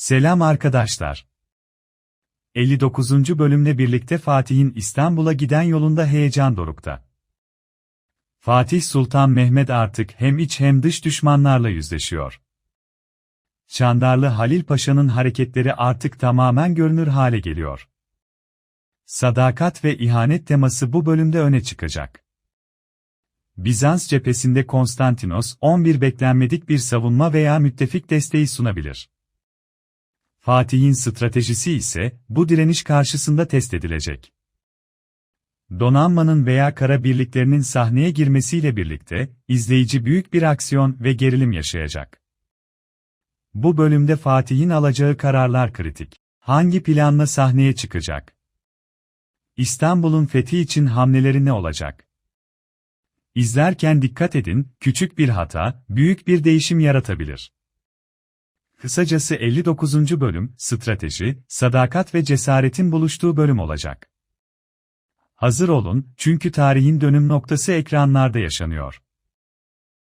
Selam arkadaşlar. 59. bölümle birlikte Fatih'in İstanbul'a giden yolunda heyecan dorukta. Fatih Sultan Mehmet artık hem iç hem dış düşmanlarla yüzleşiyor. Çandarlı Halil Paşa'nın hareketleri artık tamamen görünür hale geliyor. Sadakat ve ihanet teması bu bölümde öne çıkacak. Bizans cephesinde Konstantinos, 11 beklenmedik bir savunma veya müttefik desteği sunabilir. Fatih'in stratejisi ise, bu direniş karşısında test edilecek. Donanmanın veya kara birliklerinin sahneye girmesiyle birlikte, izleyici büyük bir aksiyon ve gerilim yaşayacak. Bu bölümde Fatih'in alacağı kararlar kritik. Hangi planla sahneye çıkacak? İstanbul'un fethi için hamleleri ne olacak? İzlerken dikkat edin, küçük bir hata, büyük bir değişim yaratabilir. Kısacası 59. bölüm, strateji, sadakat ve cesaretin buluştuğu bölüm olacak. Hazır olun, çünkü tarihin dönüm noktası ekranlarda yaşanıyor.